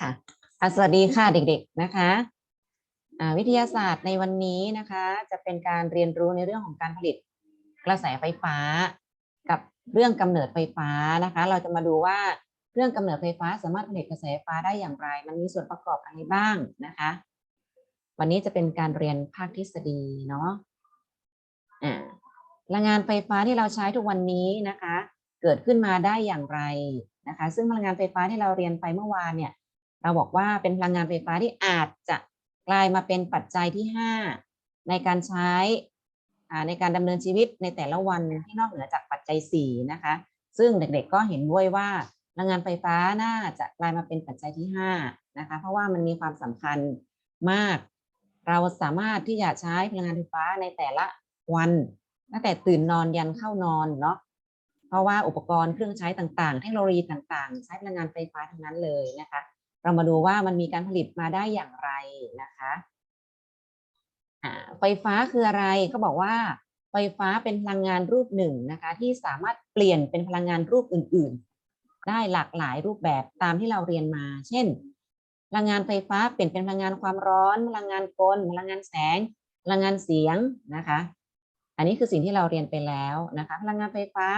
ค่ะสวัสดีค่ะเด็กๆนะคะวิทยาศาสตร์ในวันนี้นะคะ จะเป็นการเรียนรู้ในเรื่องของการผลิตกระแสไฟฟ้า กับเรื่องกำเนิดไฟฟ้านะคะ เราจะมาดูว่าเรื่องกำเนิดไฟฟ้าสามารถผลิตกระแสไฟฟ้าได้อย่างไร มันมีส่วนประกอบอะไรบ้างนะคะ วันนี้จะเป็นการเรียนภาคทฤษฎีเนาะอ่าพลังงานไฟฟ้าที่เราใช้ทุกวันนี้นะคะ เกิดขึ้นมาได้อย่างไรนะคะ ซึ่งพลังงานไฟฟ้าที่เราเรียนไปเมื่อวานเนี่ย เราบอกว่าเป็นพลังงานไฟฟ้าที่อาจจะกลายมาเป็นปัจจัยที่ 5 ในการใช้อ่าในการดำเนินชีวิตในแต่ละวันที่นอกเหนือจากปัจจัย 4 นะคะ ซึ่งเด็กๆก็เห็นด้วยว่าพลังงานไฟฟ้าน่าจะกลายมาเป็นปัจจัยที่ 5 นะคะ เพราะว่ามันมีความสำคัญมาก เราสามารถที่จะใช้พลังงานไฟฟ้าในแต่ละวันตั้งแต่ตื่นนอนยันเข้านอนเนาะเพราะว่าอุปกรณ์เครื่องใช้ต่างๆ เทคโนโลยีต่างๆ ใช้พลังงานไฟฟ้าทั้งนั้นเลยนะคะ เรามาดูว่ามันมีการผลิตมาได้อย่างไรนะคะไฟฟ้าคืออะไรเขาบอกว่าไฟฟ้าเป็นพลังงานรูปหนึ่งนะคะ ที่สามารถเปลี่ยนเป็นพลังงานรูปอื่น ๆ ได้หลากหลายรูปแบบตามที่เราเรียนมา เช่น พลังงานไฟฟ้าเปลี่ยนเป็นพลังงานความร้อน พลังงานกล พลังงานแสง พลังงานเสียงนะคะ อันนี้คือสิ่งที่เราเรียนไปแล้วนะคะ พลังงานไฟฟ้า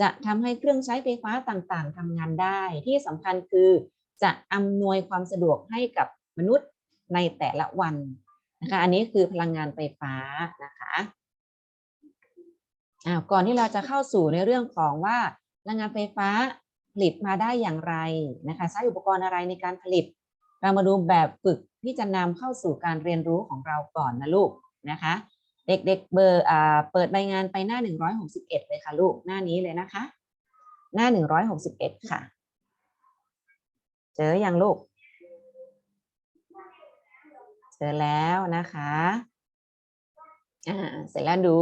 จะทำให้เครื่องใช้ไฟฟ้าต่างๆทำงานได้ ที่สำคัญคือ จะอำนวยความสะดวกให้กับมนุษย์ในแต่ละวันนะคะอันนี้คือพลังงานไฟฟ้านะคะอ้าวก่อนที่เราจะเข้าสู่ในเรื่องของว่าพลังงานไฟฟ้าผลิตมาได้อย่างไรนะคะใช้อุปกรณ์อะไรในการผลิต เรามาดูแบบฝึกที่จะนำเข้าสู่การเรียนรู้ของเราก่อนนะลูกนะคะ เด็กๆเบอร์อ่าเปิดใบงานไปหน้า 161 เลยค่ะลูกหน้านี้เลยนะคะ หน้า 161 ค่ะ เจอยังลูก เจอแล้วนะคะอ่าเสร็จแล้วดู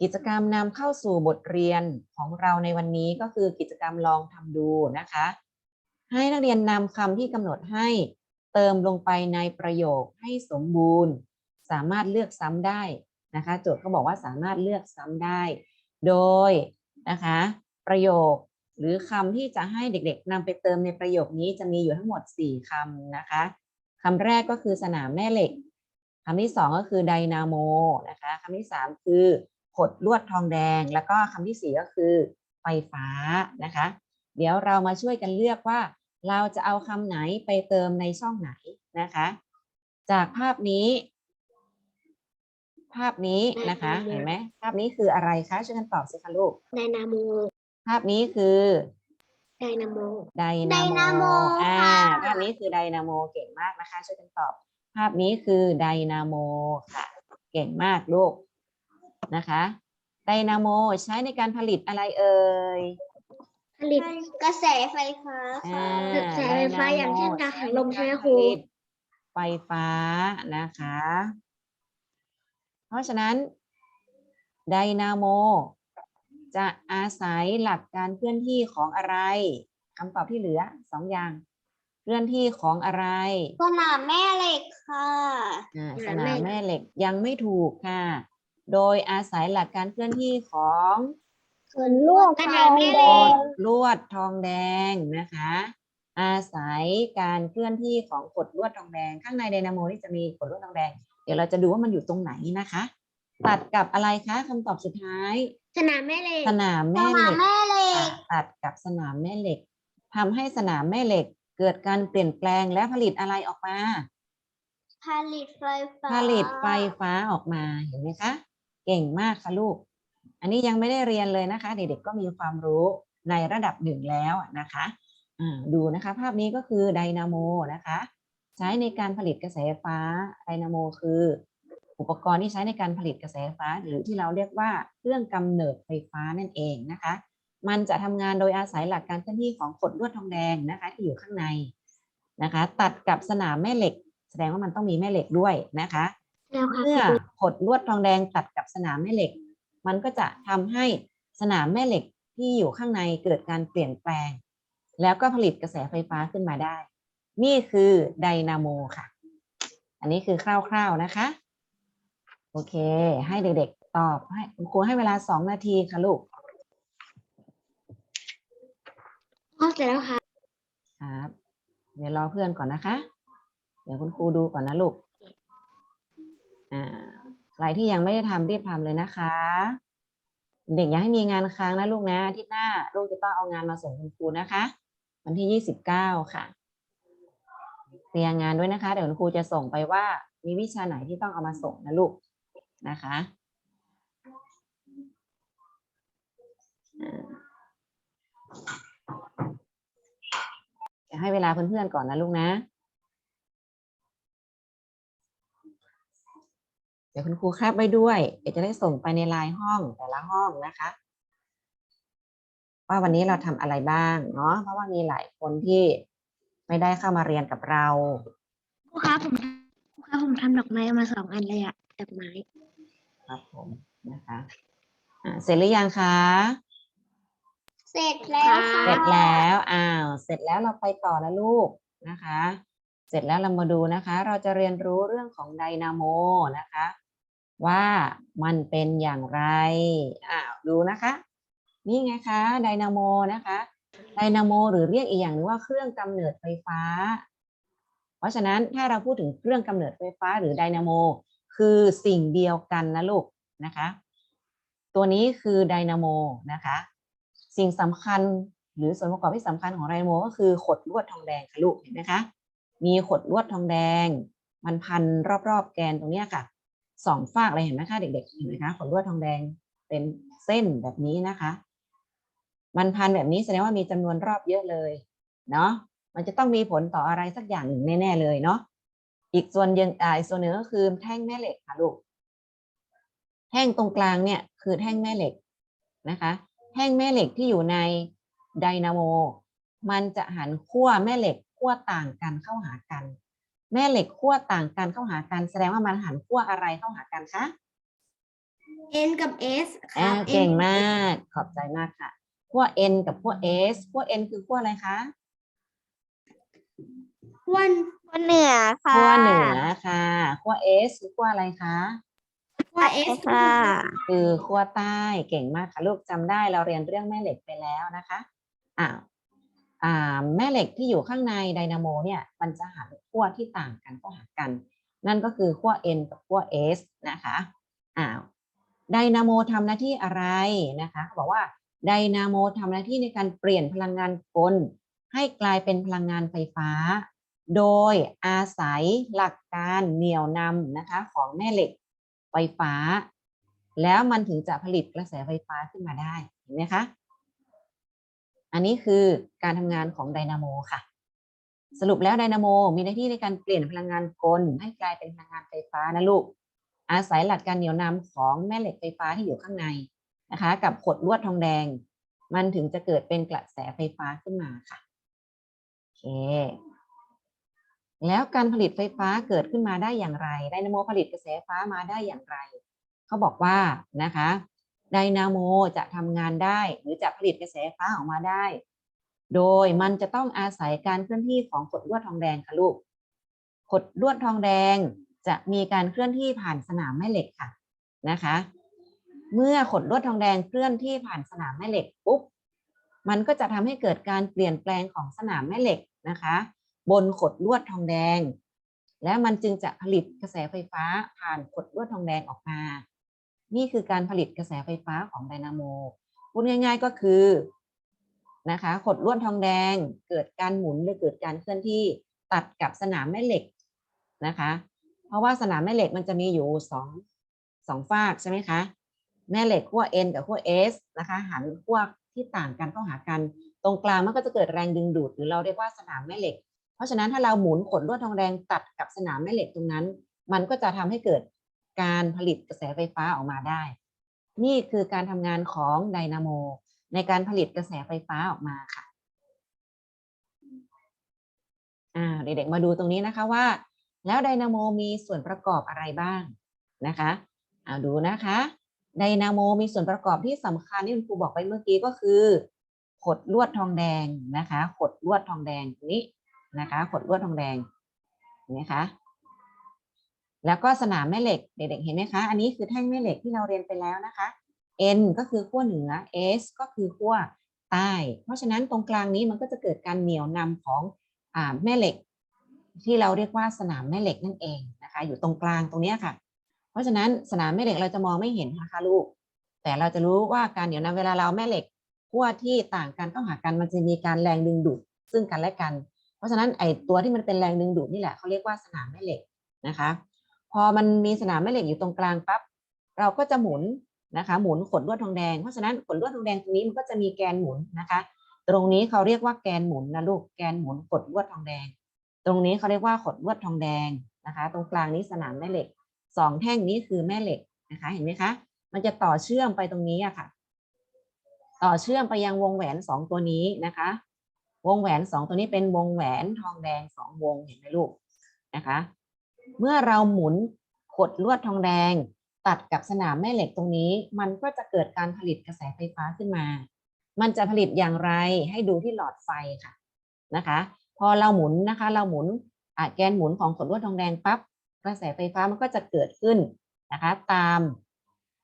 กิจกรรมนำเข้าสู่บทเรียนของเราในวันนี้ก็คือกิจกรรมลองทำดูนะคะ ให้นักเรียนนำคำที่กำหนดให้เติมลงไปในประโยคให้สมบูรณ์ สามารถเลือกซ้ำได้นะคะ โจทย์เขาบอกว่าสามารถเลือกซ้ำได้ โดยนะคะ ประโยค หรือคำที่จะให้เด็กๆนำไปเติมในประโยคนี้จะมีอยู่ทั้งหมด 4คำนะคะคำแรกก็คือสนามแม่เหล็กคำที่สองก็คือไดนาโมนะคะคำที่สามคือขดลวดทองแดง แล้วก็คำที่สี่ก็คือไฟฟ้านะคะ เดี๋ยวเรามาช่วยกันเลือกว่า เราจะเอาคำไหนไปเติมในช่องไหนนะคะ จากภาพนี้ ภาพนี้นะคะได้ค่ะเห็นไหมภาพนี้คืออะไรคะช่วยกันตอบสิคะลูกไดนาโม ภาพนี้คือไดนาโมไดนาโมไดนาโมอ่าค่ะ ภาพนี้คือไดนาโมเก่งมากนะคะ ช่วยกันตอบ ภาพนี้คือไดนาโมค่ะ เก่งมากลูกนะคะไดนาโมใช้ในการผลิตอะไรเอ่ย ผลิตกระแสไฟฟ้าอ่าค่ะ กระแสไฟฟ้าอย่างเช่นกังหันลมใช่ไหมครูผลิตไฟฟ้านะคะ เพราะฉะนั้นไดนาโม จะอาศัยหลักการเคลื่อนที่ของอะไรคำตอบที่เหลือสองอย่าง เคลื่อนที่ของอะไรสนามแม่เหล็กค่ะอ่าสสนามนามแม่แม่เหล็กยังไม่ถูกค่ะ โดยอาศัยหลักการเคลื่อนที่ของส่วนลูกสนามแม่เหล็กลวดทองแดงนะคะ อาศัยการเคลื่อนที่ของกดลวดทองแดง ข้างในไดนาโมนี่จะมีกดลวดทองแดง เดี๋ยวเราจะดูว่ามันอยู่ตรงไหนนะคะ ตัดกับอะไรคะคำตอบสุดท้าย สนามแม่เหล็กสนามสแม่เหนาล็มกแม่เหล็กค่ะตัดกับสนามแม่เหล็กทำให้สนามแม่เหล็ก เกิดการเปลี่ยนแปลงและผลิตอะไรออกมา ผลิตไฟฟ้า ผลิตไฟฟ้าออกมาเห็นไหมคะ เก่งมากค่ะลูก อันนี้ยังไม่ได้เรียนเลยนะคะ เด็กๆก็มีความรู้ในระดับหนึ่งแล้วนะคะอ่าดูนะคะ ภาพนี้ก็คือไดนาโมนะคะ ใช้ในการผลิตกระแสไฟฟ้าไดนาโมคือ อุปกรณ์ที่ใช้ในการผลิตกระแสไฟฟ้า หรือที่เราเรียกว่าเครื่องกำเนิดไฟฟ้านั่นเองนะคะ มันจะทำงานโดยอาศัยหลักการเคลื่อนที่ของขดลวดทองแดงนะคะที่อยู่ข้างในนะคะ ตัดกับสนามแม่เหล็ก แสดงว่ามันต้องมีแม่เหล็กด้วยนะคะแล้วค่ะเมื่อขดลวดทองแดงตัดกับสนามแม่เหล็ก มันก็จะทำให้สนามแม่เหล็กที่อยู่ข้างในเกิดการเปลี่ยนแปลง แล้วก็ผลิตกระแสไฟฟ้าขึ้นมาได้ นี่คือไดนาโมค่ะ อันนี้คือคร่าวๆนะคะ โอเค ให้เด็กๆตอบให้คุณครูให้เวลาสองนาทีค่ะลูกพ่อเสร็จแล้วค่ะครับเวเดี๋ยวรอเพื่อนก่อนนะคะ เดี๋ยวคุณครูดูก่อนนะลูกอ่าใครที่ยังไม่ได้ทำรีบทำเลยนะคะ เด็กอย่าให้มีงานค้างนะลูกนะอาทิตย์หน้าลูกจะต้องเอางานมาส่งคุณครูนะคะ วันที่ยี่สิบเก้าค่ะเคลียร์งานด้วยนะคะ เดี๋ยวคุณครูจะส่งไปว่ามีวิชาไหนที่ต้องเอามาส่งนะลูก นะคะอ่าเดี๋ยวให้เวลาเพื่อนๆก่อนนะลูกนะ เดี๋ยวคุณครูแคปไว้ด้วย เดี๋ยวจะได้ส่งไปในไลน์ห้องแต่ละห้องนะคะ ว่าวันนี้เราทำอะไรบ้างเนาะเพราะว่ามีหลายคนที่ไม่ได้เข้ามาเรียนกับเราครูครับผมครูครับผมทำดอกไม้มาสองอันเลยอะดอกไม้ ครับผมนะคะอ่าเสร็จหรือยังคะเสร็จแล้วค่ะเสร็จแล้วอ้าวเสร็จแล้วเราไปต่อนะลูกนะคะ เสร็จแล้วเรามาดูนะคะ เราจะเรียนรู้เรื่องของไดนาโมนะคะ ว่ามันเป็นอย่างไรอ้าวดูนะคะ นี่ไงคะไดนาโมนะคะไดนาโมหรือเรียกอีกอย่างหนึงว่าเครื่องกำเนิดไฟฟ้า เพราะฉะนั้นถ้าเราพูดถึงเครื่องกำเนิดไฟฟ้าหรือไดนาโม คือสิ่งเดียวกันนะลูกนะคะ ตัวนี้คือไดนาโมนะคะ สิ่งสำคัญหรือส่วนประกอบที่สำคัญของไดนาโมก็คือขดลวดทองแดงค่ะลูกเห็นไหมคะ มีขดลวดทองแดง มันพันรอบๆแกนตรงนี้ค่ะสองฝากเลยเห็นไหมคะเด็กๆเห็นไหมคะขดลวดทองแดงเป็นเส้นแบบนี้นะคะ มันพันแบบนี้แสดงว่ามีจำนวนรอบเยอะเลยเนาะมันจะต้องมีผลต่ออะไรสักอย่างหนึ่งแน่ๆเลยเนาะ อีกส่วนยังอ่าอีกส่วนหนึ่งก็คือแท่งแม่เหล็กค่ะลูก แท่งตรงกลางเนี่ยคือแท่งแม่เหล็กนะคะ แท่งแม่เหล็กที่อยู่ในไดนาโม มันจะหันขั้วแม่เหล็กขั้วต่างกันเข้าหากัน แม่เหล็กขั้วต่างกันเข้าหากัน แสดงว่ามันหันขั้วอะไรเข้าหากันคะ N กับ S คอ่ารับเก่งมาก ขอบใจมากค่ะขั้ว n กับขั้ว s ขั้ว n คือขั้วอะไรคะ วันวันเหนือค่ะขั้วเหนือค่ะขั้ว s คือขั้วอะไรคะว่า S ค่ะคือขั้วใต้เก่งมากค่ะลูกจำได้เราเรียนเรื่องแม่เหล็กไปแล้วนะคะอ่าอ่าแม่เหล็กที่อยู่ข้างในไดนาโมเนี่ยมันจะหันขั้วที่ต่างกันเข้าหากัน นั่นก็คือขั้ว n กับขั้ว s นะคะอ้าวไดนาโมทำหน้าที่อะไรนะคะเขาบอกว่าไดนาโมทำหน้าที่ในการเปลี่ยนพลังงานกลให้กลายเป็นพลังงานไฟฟ้า โดยอาศัยหลักการเหนี่ยวนำนะคะของแม่เหล็กไฟฟ้า แล้วมันถึงจะผลิตกระแสไฟฟ้าขึ้นมาได้เห็นไหมคะ อันนี้คือการทำงานของไดนาโมค่ะ สรุปแล้วไดนาโมมีหน้าที่ในการเปลี่ยนพลังงานกลให้กลายเป็นพลังงานไฟฟ้านะลูก อาศัยหลักการเหนี่ยวนำของแม่เหล็กไฟฟ้าที่อยู่ข้างในนะคะ กับขดลวดทองแดง มันถึงจะเกิดเป็นกระแสไฟฟ้าขึ้นมาค่ะโอเค แล้วการผลิตไฟฟ้าเกิดขึ้นมาได้อย่างไร ไดนาโมผลิตกระแสไฟฟ้ามาได้อย่างไร เขาบอกว่านะคะไดนาโมจะทำงานได้หรือจะผลิตกระแสไฟฟ้าออกมาได้ โดยมันจะต้องอาศัยการเคลื่อนที่ของขดลวดทองแดงค่ะลูกขดลวดทองแดงจะมีการเคลื่อนที่ผ่านสนามแม่เหล็กค่ะนะคะ เมื่อขดลวดทองแดงเคลื่อนที่ผ่านสนามแม่เหล็กปุ๊บมันก็จะทำให้เกิดการเปลี่ยนแปลงของสนามแม่เหล็กนะคะ บนขดลวดทองแดง และมันจึงจะผลิตกระแสไฟฟ้าผ่านขดลวดทองแดงออกมา นี่คือการผลิตกระแสไฟฟ้าของไดนาโมพูดง่าย ๆก็คือนะคะขดลวดทองแดงเกิดการหมุนหรือเกิดการเคลื่อนที่ตัดกับสนามแม่เหล็กนะคะ เพราะว่าสนามแม่เหล็กมันจะมีอยู่สองสองฝากใช่ไหมคะแม่เหล็กขั้ว N กับขั้ว S นะคะหันขั้วที่ต่างกันเข้าหากัน ตรงกลางมันก็จะเกิดแรงดึงดูด หรือเราเรียกว่าสนามแม่เหล็ก เพราะฉะนั้นถ้าเราหมุนขดลวดทองแดงตัดกับสนามแม่เหล็กตรงนั้น มันก็จะทำให้เกิดการผลิตกระแสไฟฟ้าออกมาได้ นี่คือการทำงานของไดนาโม ในการผลิตกระแสไฟฟ้าออกมาค่ะอ่าเด็กๆมาดูตรงนี้นะคะว่า แล้วไดนาโมมีส่วนประกอบอะไรบ้างนะคะเอาดูนะคะไดนาโมมีส่วนประกอบที่สำคัญที่คุณครูบอกไปเมื่อกี้ก็คือ ขดลวดทองแดงนะคะ ขดลวดทองแดงตรงนี้ นะคะขดลวดทองแดงเห็นไหมคะแล้วก็สนามแม่เหล็กเด็กๆเห็นไหมคะ อันนี้คือแท่งแม่เหล็กที่เราเรียนไปแล้วนะคะ N ก็คือขั้วเหนือ S ก็คือขั้วใต้ เพราะฉะนั้นตรงกลางนี้มันก็จะเกิดการเหนี่ยวนำของอ่าแม่เหล็ก ที่เราเรียกว่าสนามแม่เหล็กนั่นเองนะคะ อยู่ตรงกลางตรงนี้ค่ะ เพราะฉะนั้นสนามแม่เหล็กเราจะมองไม่เห็นนะคะลูก แต่เราจะรู้ว่าการเดี๋ยวนะเวลาเราแม่เหล็กขั้วที่ต่างกันเข้าหากันมันจะมีการแรงดึงดูดซึ่งกันและกัน ราะฉะนั้นไอตัวที่มันเป็นแรงดึงดูดนี่แหละเขาเรียกว่าสนามแม่เหล็กนะคะ พอมันมีสนามแม่เหล็กอยู่ตรงกลางปั๊บเราก็จะหมุนนะคะหมุนขดลวดทองแดงเพราะฉะนั้นขดลวดทองแดงตรงนี้มันก็จะมีแกนหมุนนะคะ ตรงนี้เขาเรียกว่าแกนหมุนนะลูกแกนหมุนขดลวดทองแดง ตรงนี้เขาเรียกว่าขดลวดทองแดงนะคะ ตรงกลางนี้สนามแม่เหล็กสองแท่งนี้คือแม่เหล็กนะคะเห็นไหมคะ มันจะต่อเชื่อมไปตรงนี้อะค่ะ ต่อเชื่อมไปยังวงแหวนสองตัวนี้นะคะ วงแหวนสองตัวนี้เป็นวงแหวนทองแดงสองวงเห็นไหมลูกนะคะ เมื่อเราหมุนขดลวดทองแดง ตัดกับสนามแม่เหล็กตรงนี้ มันก็จะเกิดการผลิตกระแสไฟฟ้าขึ้นมา มันจะผลิตอย่างไรให้ดูที่หลอดไฟค่ะนะคะ พอเราหมุนนะคะ เราหมุนแกนหมุนของขดลวดทองแดงปั๊บกระแสไฟฟ้ามันก็จะเกิดขึ้นนะคะ ตาม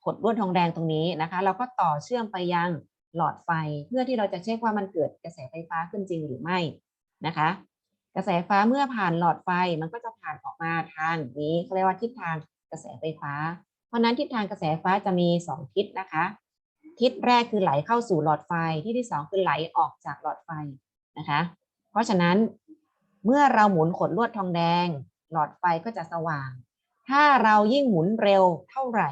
ขดลวดทองแดงตรงนี้นะคะ เราก็ต่อเชื่อมไปยัง หลอดไฟ เพื่อที่เราจะเช็คว่ามันเกิดกระแสไฟฟ้าขึ้นจริงหรือไม่นะคะ กระแสไฟฟ้าเมื่อผ่านหลอดไฟมันก็จะผ่านออกมาทางนี้เขาเรียกว่าทิศทางกระแสไฟฟ้า เพราะฉะนั้นทิศทางกระแสไฟฟ้าจะมีสองทิศนะคะ ทิศแรกคือไหลเข้าสู่หลอดไฟที่ที่สองคือไหลออกจากหลอดไฟนะคะ เพราะฉะนั้นเมื่อเราหมุนขดลวดทองแดง หลอดไฟก็จะสว่าง ถ้าเรายิ่งหมุนเร็วเท่าไหร่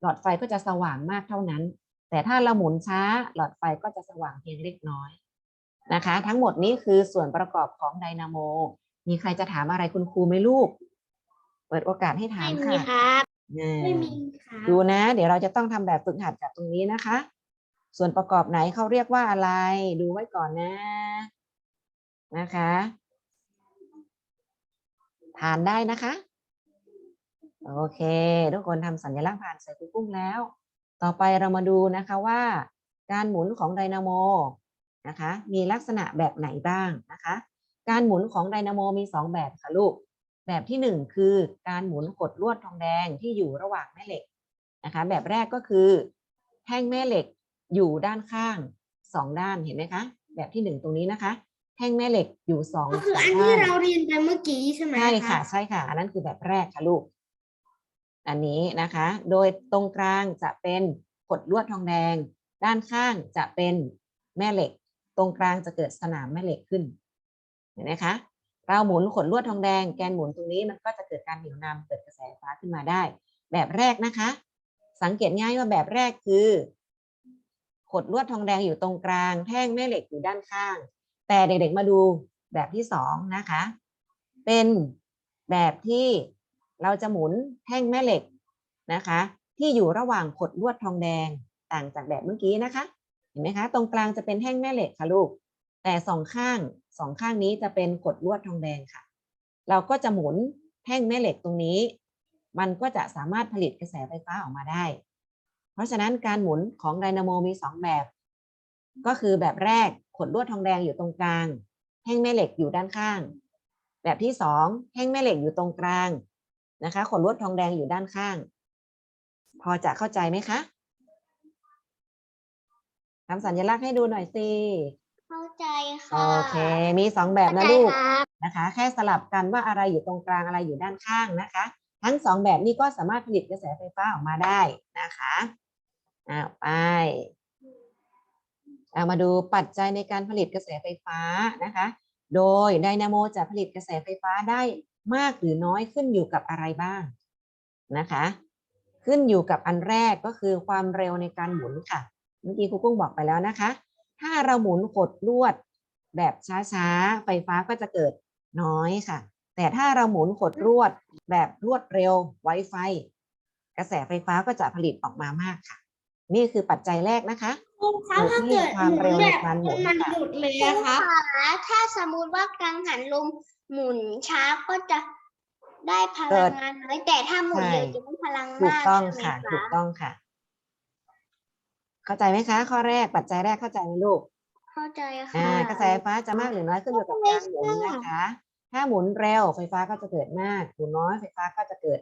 หลอดไฟก็จะสว่างมากเท่านั้น แต่ถ้าเราหมุนช้าหลอดไฟก็จะสว่างเพียงเล็กน้อยนะคะ ทั้งหมดนี้คือส่วนประกอบของไดนาโม มีใครจะถามอะไรคุณครูไหมลูก เปิดโอกาสให้ถามไม่มีค่ะครับอ่าไม่มีครับดูนะ เดี๋ยวเราจะต้องทำแบบฝึกหัดจากตรงนี้นะคะ ส่วนประกอบไหนเขาเรียกว่าอะไร ดูไว้ก่อนนะนะคะผ่านได้นะคะ โอเค ทุกคนทำสัญลักษณ์ผ่านใส่ครูกุ้งแล้ว ต่อไปเรามาดูนะคะว่าการหมุนของไดนาโมนะคะมีลักษณะแบบไหนบ้างนะคะการหมุนของไดนาโมมีสองแบบค่ะลูก แบบที่หนึ่งคือการหมุนกดลวดทองแดงที่อยู่ระหว่างแม่เหล็กนะคะแบบแรกก็คือแท่งแม่เหล็กอยู่ด้านข้างสองด้านเห็นไหมคะ แบบที่หนึ่งตรงนี้นะคะแท่งแม่เหล็กอยู่สองก็คือสอันงที่ด้านเราเรียนไปเมื่อกี้ใช่ไหมใช่รัค่ะบใช่ค่ะอันนั้นคือแบบแรกค่ะลูก อันนี้นะคะ โดยตรงกลางจะเป็นกดลวดทองแดง ด้านข้างจะเป็นแม่เหล็ก ตรงกลางจะเกิดสนามแม่เหล็กขึ้น เห็นไหมคะ เราหมุนขดลวดทองแดง แกนหมุนตรงนี้มันก็จะเกิดการเหนี่ยวนำเกิดกระแสไฟฟ้าขึ้นมาได้ แบบแรกนะคะ สังเกตง่ายว่าแบบแรกคือขดลวดทองแดงอยู่ตรงกลาง แท่งแม่เหล็กอยู่ด้านข้าง แต่เด็กๆมาดูแบบที่สองนะคะ เป็นแบบที่ เราจะหมุนแท่งแม่เหล็กนะคะ ที่อยู่ระหว่างขดลวดทองแดงต่างจากแบบเมื่อกี้นะคะ เห็นไหมคะ ตรงกลางจะเป็นแท่งแม่เหล็กค่ะลูก แต่สองข้างสองข้างนี้จะเป็นขดลวดทองแดงค่ะ เราก็จะหมุนแท่งแม่เหล็กตรงนี้ มันก็จะสามารถผลิตกระแสไฟฟ้าออกมาได้ เพราะฉะนั้นการหมุนของไดนาโมมีสองแบบ ก็คือแบบแรกขดลวดทองแดงอยู่ตรงกลาง แท่งแม่เหล็กอยู่ด้านข้าง แบบที่สองแท่งแม่เหล็กอยู่ตรงกลาง นะคะขดลวดทองแดงอยู่ด้านข้าง พอจะเข้าใจไหมคะทำสัญลักษณ์ให้ดูหน่อยสิเข้าใจโอค่ะเค มีสองแบบเข้านะใจลูกครับนะคะ แค่สลับกันว่าอะไรอยู่ตรงกลางอะไรอยู่ด้านข้างนะคะ ทั้งสองแบบนี้ก็สามารถผลิตกระแสไฟฟ้าออกมาได้นะคะอ่าไปเอามาดูปัจจัยในการผลิตกระแสไฟฟ้านะคะ โดยไดนาโมจะผลิตกระแสไฟฟ้าได้ มากหรือน้อยขึ้นอยู่กับอะไรบ้างนะคะ ขึ้นอยู่กับอันแรกก็คือความเร็วในการหมุนค่ะ เมื่อกี้ครูกุ้งบอกไปแล้วนะคะ ถ้าเราหมุนกดลวดแบบช้าๆ ไฟฟ้าก็จะเกิดน้อยค่ะ แต่ถ้าเราหมุนกดลวดแบบรวดเร็วไวไฟ กระแสไฟฟ้าก็จะผลิตออกมามากค่ะ นี่คือปัจจัยแรกนะคะ ครูคะอยู่ถ้าที่เกิดความหมุนเร็วในแบบการหมุนมันค่ะหยุดเลยนะคะถ้าสมมุติว่ากังหันลมหมุนช้าก็จะได้พลังงานน้อยแต่ถ้าหมุนเร็วจะได้พลังถูกมากต้องใช่ไหมค่ะ ถูกคะต้องค่ะ เข้าใจไหมคะ ข้อแรกปัจจัยแรกเข้าใจไหมลูก เข้าใจค่ะอ่ากระแสไฟฟ้าจะมากหรือน้อยขึ้นอยู่กับการหมุนนะคะ ถ้าหมุนเร็วไฟฟ้าก็จะเกิดมากหมุนน้อยไฟฟ้าก็จะเกิด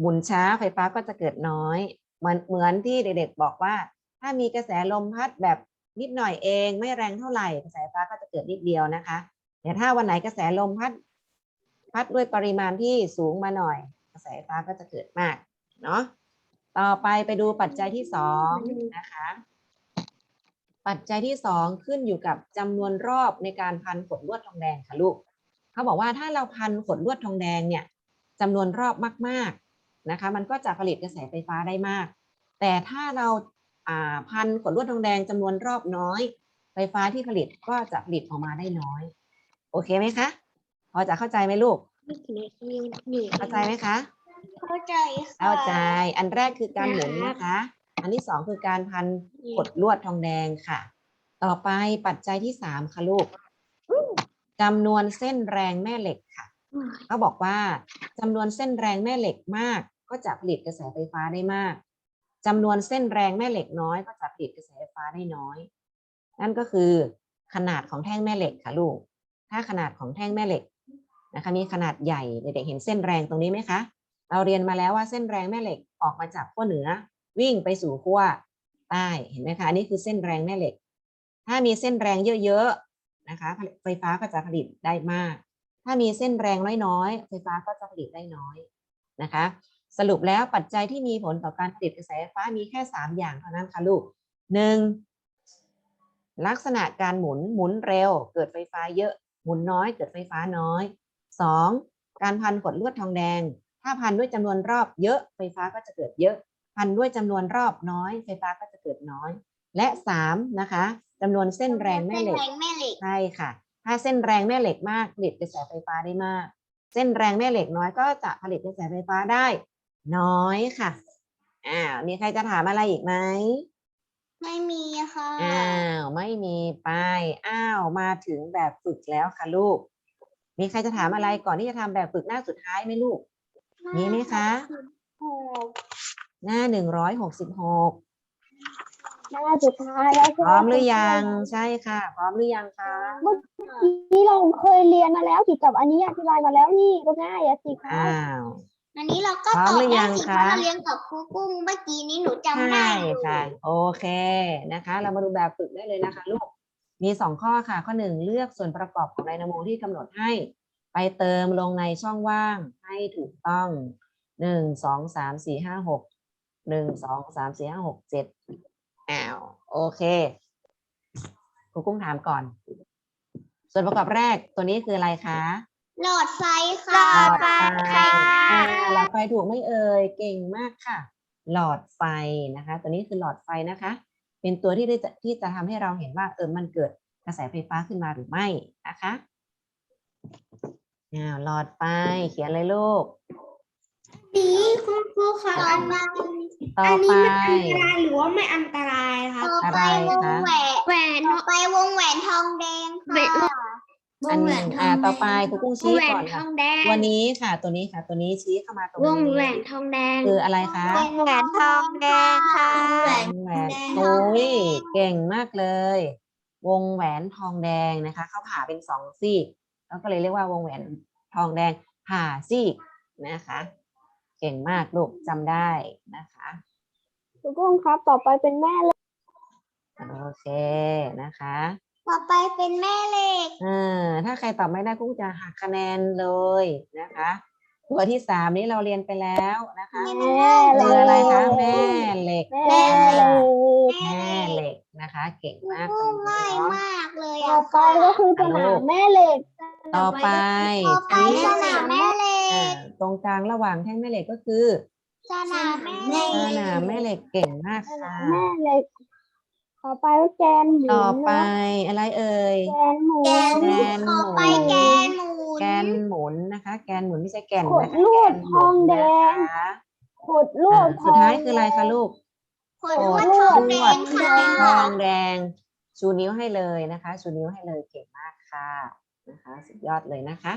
หมุนช้าไฟฟ้าก็จะเกิดน้อย เหมือนเหมือนที่เด็กๆบอกว่า ถ้ามีกระแสลมพัดแบบนิดหน่อยเองไม่แรงเท่าไหร่กระแสไฟฟ้าก็จะเกิดนิดเดียวนะคะแต่ถ้าวันไหนกระแสลมพัด พัดด้วยปริมาณที่สูงมาหน่อย กระแสไฟฟ้าก็จะเกิดมากเนาะต่อไปไปดูปัจจัยที่สองนะคะ ปัจจัยที่สองขึ้นอยู่กับจำนวนรอบในการพันขดลวดทองแดงค่ะลูกเขาบอกว่าถ้าเราพันขดลวดทองแดงเนี่ยจำนวนรอบมากๆนะคะ มันก็จะผลิตกระแสไฟฟ้าได้มาก แต่ถ้าเรา พันขดลวดทองแดงจำนวนรอบน้อย ไฟฟ้าที่ผลิตก็จะผลิตออกมาได้น้อย โอเคไหมคะพอจะเข้าใจไหมลูก เข้าใจไหมคะ เข้าใจค่ะเข้าใจ อันแรกคือการหมุนนะคะ อันที่สองคือการพันกดลวดทองแดงค่ะ ต่อไปปัจจัยที่สามค่ะลูกจำนวนเส้นแรงแม่เหล็กค่ะเขาบอกว่าจำนวนเส้นแรงแม่เหล็กมาก ก็จะผลิตกระแสไฟฟ้าได้มาก จำนวนเส้นแรงแม่เหล็กน้อยก็จะผลิตกระแสไฟฟ้าได้น้อย นั่นก็คือขนาดของแท่งแม่เหล็กค่ะลูก ถ้าขนาดของแท่งแม่เหล็กนะคะมีขนาดใหญ่เด็กๆเห็นเส้นแรงตรงนี้ไหมคะ เราเรียนมาแล้วว่าเส้นแรงแม่เหล็กออกมาจากขั้วเหนือ วิ่งไปสู่ขั้วใต้เห็นไหมคะอันนี้คือเส้นแรงแม่เหล็ก ถ้ามีเส้นแรงเยอะๆนะคะ ไฟฟ้าก็จะผลิตได้มาก ถ้ามีเส้นแรงน้อยๆไฟฟ้าก็จะผลิตได้น้อยนะคะ สรุปแล้วปัจจัยที่มีผลต่อการผลิตกระแสไฟฟ้ามีแค่สามอย่างเท่านั้นค่ะลูกหนึ่งลักษณะการหมุนหมุนเร็ว เกิดไฟฟ้าเยอะหมุนน้อย เกิดไฟฟ้าน้อยสองการพันขดลวดทองแดง ถ้าพันด้วยจำนวนรอบเยอะไฟฟ้าก็จะเกิดเยอะ พันด้วยจำนวนรอบน้อย ไฟฟ้าก็จะเกิดน้อย และสามนะคะจำนวนเส้นแรงแม่เหล็กส้นแรงแม่เหล็กใช่ค่ะ ถ้าเส้นแรงแม่เหล็กมากผลิตกระแสไฟฟ้าได้มาก เส้นแรงแม่เหล็กน้อยก็จะผลิตกระแสไฟฟ้าได้ น้อยค่ะอ้าวมีใครจะถามอะไรอีกไหมไม่มีค่ะอ้าวไม่มีไปอ้าวมาถึงแบบฝึกแล้วค่ะลูก มีใครจะถามอะไรก่อนที่จะทำแบบฝึกหน้าสุดท้ายไหมลูกมีไหมคะโอ้หน้าหนึ่งร้อยหกสิบหกหน้าสุดท้ายแล้วพร้อมหรือยังใช่ค่ะ พร้อมหรือยังคะที่เราเคยเรียนมาแล้วเกี่ยวกับอันนี้อธิบายมาแล้วนี่ก็ง่ายอะสิคะอ้าว อันนี้เราก็พร้อตมอบหรือยัได้งสิเพคะ ราะเราเรียนกับครูกุ้งเมื่อกี้นี้หนูจำใช่ได้อยู่ค่ะ โอเคนะคะ เรามาดูแบบฝึกได้เลยนะคะลูกมีสองข้อค่ะ ข้อหนึ่งเลือกส่วนประกอบของไดนาโมที่กำหนดให้ ไปเติมลงในช่องว่างให้ถูกต้องหนึ่งสองสามสี่ห้าหกหนึ่งสองสามสี่ห้าหกเจ็ดอ้าวโอเคครูกุ้งถามก่อน ส่วนประกอบแรกตัวนี้คืออะไรคะ หลอดไฟค่ะ หลอดไฟอ่าหลอดไฟถูกไหม่เอ่ยเก่งมากค่ะ หลอดไฟนะคะ ตัวนี้คือหลอดไฟนะคะ เป็นตัวที่ได้จะที่จะทำให้เราเห็นว่าเออมันเกิดกระแสไฟฟ้าขึ้นมาหรือไม่นะคะอ่าหลอดไฟเขียนเลยลูก นี้คุณครูค่ะต่อไปต่อไปหรือว่าไม่อันตรายครับ ต่ออะไรไปวงคะแหวนแหวน ต่อไปวงแหวนทองแดงแหวนค่ะ อันหนึ่งอ่า ต่อไปครูกุ้งชี้แหวก่นอนทค่ะองแดงตัวนี้ค่ะ ตัวนี้ค่ะ ตัวนี้ชี้เข้ามาตรงวงนี้แหวนทองแดง คืออะไรคะวงแหวนทองแดงค่ะวงแหวนโอ้ยเก่งมากเลย วงแหวนทองแดงนะคะ เขาผ่าเป็นสองซี่แล้วก็เลยเรียกว่าวงแหวนทองแดงผ่าซี่นะคะ เก่งมากลูกจำได้นะคะคุณกุ้งครับต่อไปเป็นแม่เลยโอเคนะคะ ต่อไปเป็นแม่เหล็กเออถ้าใครตอบไม่ได้กุ้งจะหักคะแนนเลยนะคะ ตัวที่สามนี้เราเรียนไปแล้วนะคะแม่คืออะไรคะแม่เหล็กแม่เลยแม่เหล็กนะคะ เก่งมากพูดเลง่ายยเนาะมากเลยต่ออะไปก็คือสนามแม่เหล็ก ต่อไปต่อไปชี้สนามแม่เหล็อ่ากตรงกลางระหว่างแท่งแม่เหล็กก็คือสนามแม่เหล็กสนามแม่เหล็กเก่งมากค่ะแม่เหล็ก ต่อไปก็แกนหมุนต่อไปนะอะไรเอ่ย แกนหมุนแกนแกนหมุนต่อไปแกนหมุนแกนหมุนนะคะ แกนหมุนไม่ใช่แกนขดนะคะลวดแกนหทมุอนงแดงนะคะขดลวอ่าดสุดท้ายคืออะไรคะลูก ขนลวดทองแดงค่ะ ทองแดงชูนิ้วให้เลยนะคะ ชูนิ้วให้เลยเก่งมากค่ะนะคะ สุดยอดเลยนะคะ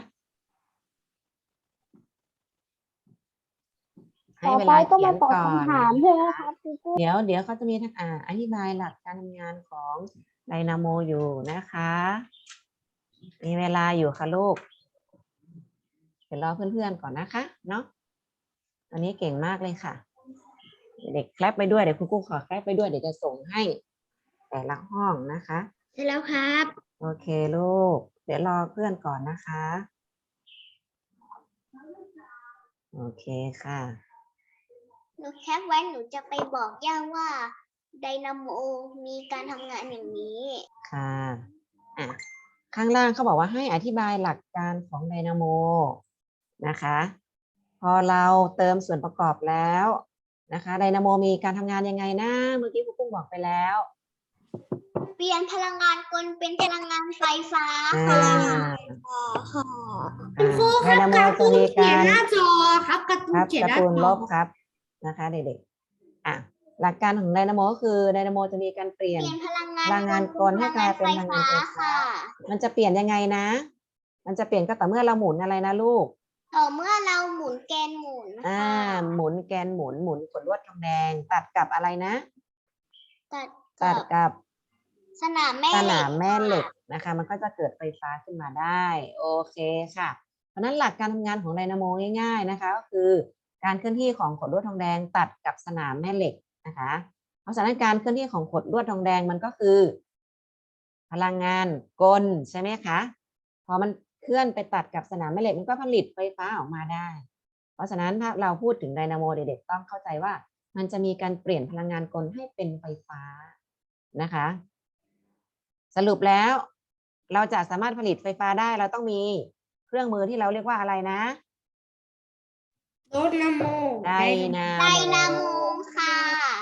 ให้ต่อเวไปลาก็เขียมานตอบก่อนคำถามใช่ไหมครับคุณกุ้งเดี๋ยวเดี๋ยวเขาจะมีทักอ่าอธิบายหลักการทำงานของไดนาโมอยู่นะคะ มีเวลาอยู่ค่ะลูก เดี๋ยวรอเพื่อนๆก่อนนะคะ เนาะอันนี้เก่งมากเลยค่ะ เด็กแคปไปด้วย เดี๋ยวคุณครูขอแคปไปด้วย เดี๋ยวจะส่งให้ แต่ละห้องนะคะเสร็จแล้วครับ โอโอเคลูก เดี๋ยวรอเพื่อนก่อนนะคะ โอเคค่ะห นูแคปไว้หนูจะไปบอกย่าว่าไดนาโมมีการทำงานอย่างนี้ ค่ะอะข้างล่างเขาบอกว่าให้อธิบายหลักการของไดนาโมนะคะ พอเราเติมส่วนประกอบแล้วนะคะไดนาโมมีการทำงานยังไงนะเมื่อกี้ครูปุ้งบอกไปแล้วเปลี่ยนพลังงานกลเป็นพลังงานไฟฟ้าอ่าค่ะอ่าไดนาโมจะมีการจอครับการ์ตูคนรับเขียนการ์หน้าตูนจลอบครับ นะคะเด็กๆอะหลักการของไดนาโมก็คือไดนาโมจะมีการเปลี่ยนเปลี่ยนพลังงานพลังงานกลให้กลายเป็นพลังงานไฟฟ้าค่ะมันจะเปลี่ยนยังไงนะ มันจะเปลี่ยนก็ต่อเมื่อเราหมุนอะไรนะลูกต่อเมื่อเราหมุนแกนหมุนอ่าค่ะหมุนแกนหมุนหมุนขดลวดทองแดง ตัดกับอะไรนะ ตัดตัดกับกับสนามแม่สเหล็นากมแม่เหล็กค่ะนะคะ มันก็จะเกิดไฟฟ้าขึ้นมาได้ โอเคค่ะ เพราะฉะนั้นหลักการทำงานของไดนาโมง่าย ๆนะคะ ก็คือ การเคลื่อนที่ของขดลวดทองแดงตัดกับสนามแม่เหล็กนะคะ เพราะฉะนั้นการเคลื่อนที่ของขดลวดทองแดงมันก็คือ พลังงานกลใช่ไหมคะพอมันเคลื่อนไปตัดกับสนามแม่เหล็กมันก็ผลิตไฟฟ้าออกมาได้ เพราะฉะนั้นถ้าเราพูดถึงไดนาโมเด็กๆต้องเข้าใจว่า มันจะมีการเปลี่ยนพลังงานกลให้เป็นไฟฟ้านะคะ สรุปแล้ว เราจะสามารถผลิตไฟฟ้าได้เราต้องมีเครื่องมือที่เราเรียกว่าอะไรนะ รถนาโมไดนาไดนาโมค่ะ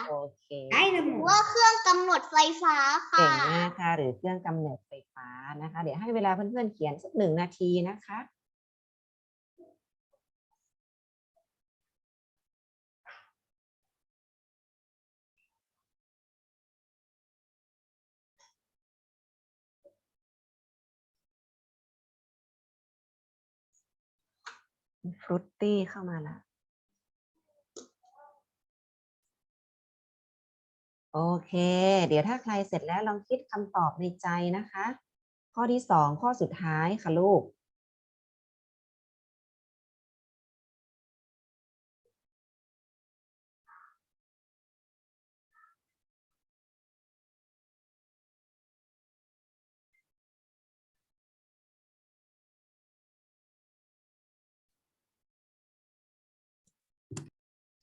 โอเคไดนาโมว่าเครื่องกำหนดไฟฟ้าค่ะ เก่งมากค่ะ หรือเครื่องกำเนิดไฟฟ้านะคะ เดี๋ยวให้เวลาเพื่อนๆเขียนสักหนึ่งนาทีนะคะ ฟรุตตี้เข้ามาละโอเค เดี๋ยวถ้าใครเสร็จแล้วลองคิดคำตอบในใจนะคะ ข้อที่สองข้อสุดท้ายค่ะลูก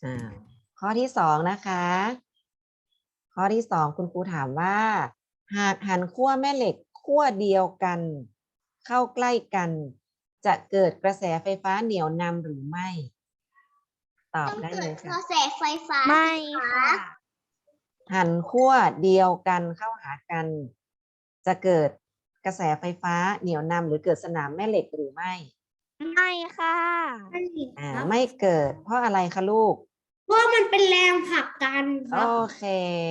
อ่าข้อที่สองนะคะ ข้อที่สองคุณครูถามว่า หากหันขั้วแม่เหล็กขั้วเดียวกัน เข้าใกล้กัน จะเกิดกระแสไฟฟ้าเหนี่ยวนำหรือไม่ ตอบต้องได้เกิเลดยกค่ะ ระแสไฟฟ้าไม่ค่ะ หันขั้วเดียวกันเข้าหากัน จะเกิดกระแสไฟฟ้าเหนี่ยวนำหรือเกิดสนามแม่เหล็กหรือไม่ ไม่ค่ะ อ่าไม่เกิดเพราะอะไรคะลูก เพราะมันเป็นแรงผลักกันคโอรับเค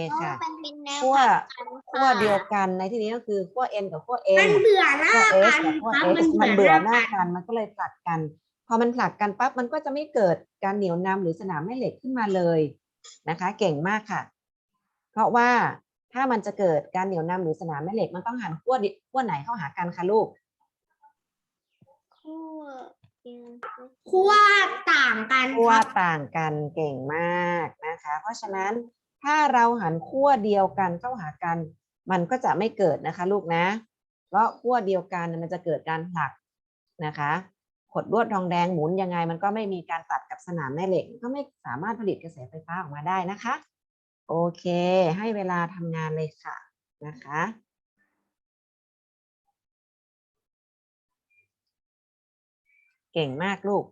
เพราะค่ะมันเป็นแนวขั้วผลักกันขั้วเดียวกันในที่นี้ก็คือขั้ว n กับขั้ว n มันเบื่อหน้าขั้ว s กันกับขั้ว ครับ x มันเบื่อหน้ากักันมันก็เลยผลักกัน พอมันผลักกันปั๊บมันก็จะไม่เกิดการเหนี่ยวนำหรือสนามแม่เหล็กขึ้นมาเลยนะคะ เก่งมากค่ะ เพราะว่าถ้ามันจะเกิดการเหนี่ยวนำหรือสนามแม่เหล็กมันต้องหันขั้วดิขั้วไหนเข้าหากันคะลูก ขั้ว ขั้วต่างกันขั้วครับต่างกันเก่งมากนะคะ เพราะฉะนั้นถ้าเราหันขั้วเดียวกันเข้าหากัน มันก็จะไม่เกิดนะคะ ลูกนะ เพราะขั้วเดียวกันมันจะเกิดการผลักนะคะขดลวดทองแดงหมุนยังไง มันก็ไม่มีการตัดกับสนามแม่เหล็ก ก็ไม่สามารถผลิตกระแสไฟฟ้าออกมาได้นะคะ โอเค ให้เวลาทำงานเลยค่ะนะคะ เก่งมากลูก